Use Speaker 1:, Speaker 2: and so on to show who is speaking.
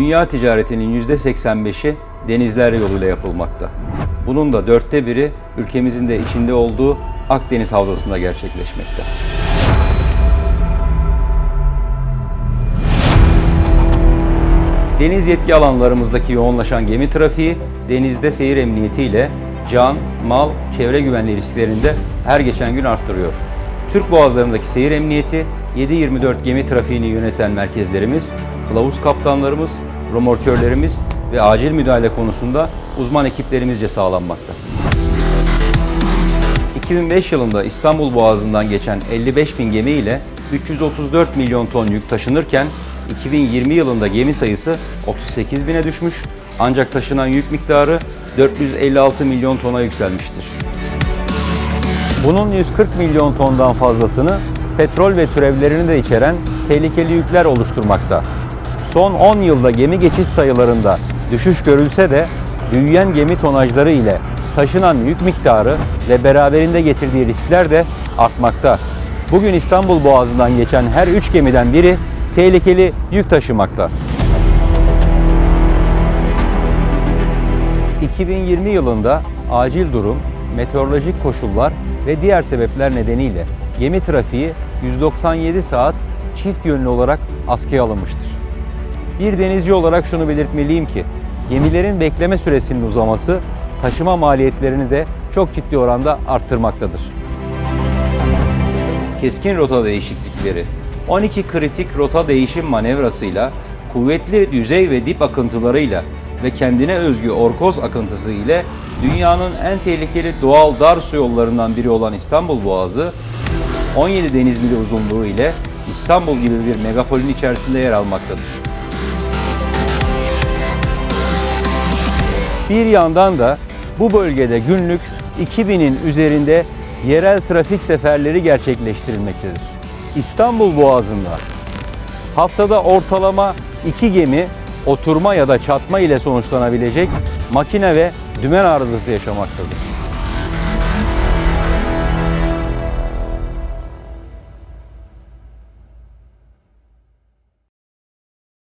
Speaker 1: Dünya ticaretinin %85'i denizler yoluyla yapılmakta. Bunun da dörtte biri ülkemizin de içinde olduğu Akdeniz Havzası'nda gerçekleşmekte. Deniz yetki alanlarımızdaki yoğunlaşan gemi trafiği, denizde seyir emniyeti ile can, mal, çevre güvenliği risklerini de her geçen gün arttırıyor. Türk boğazlarındaki seyir emniyeti, 7-24 gemi trafiğini yöneten merkezlerimiz, kılavuz kaptanlarımız, romorkörlerimiz ve acil müdahale konusunda uzman ekiplerimizce sağlanmakta. 2005 yılında İstanbul Boğazı'ndan geçen 55 bin gemi ile 334 milyon ton yük taşınırken 2020 yılında gemi sayısı 38 bine düşmüş ancak taşınan yük miktarı 456 milyon tona yükselmiştir. Bunun 140 milyon tondan fazlasını petrol ve türevlerini de içeren tehlikeli yükler oluşturmakta. Son 10 yılda gemi geçiş sayılarında düşüş görülse de büyüyen gemi tonajları ile taşınan yük miktarı ve beraberinde getirdiği riskler de artmakta. Bugün İstanbul Boğazı'ndan geçen her 3 gemiden biri tehlikeli yük taşımakta. 2020 yılında acil durum, meteorolojik koşullar ve diğer sebepler nedeniyle gemi trafiği 197 saat çift yönlü olarak askıya alınmıştır. Bir denizci olarak şunu belirtmeliyim ki gemilerin bekleme süresinin uzaması taşıma maliyetlerini de çok ciddi oranda arttırmaktadır. Keskin rota değişiklikleri 12 kritik rota değişim manevrasıyla kuvvetli yüzey ve dip akıntılarıyla ve kendine özgü orkoz akıntısı ile dünyanın en tehlikeli doğal dar su yollarından biri olan İstanbul Boğazı 17 deniz mili uzunluğu ile İstanbul gibi bir megapolün içerisinde yer almaktadır. Bir yandan da bu bölgede günlük 2000'in üzerinde yerel trafik seferleri gerçekleştirilmektedir. İstanbul Boğazı'nda haftada ortalama 2 gemi oturma ya da çatma ile sonuçlanabilecek makine ve dümen arızası yaşamaktadır.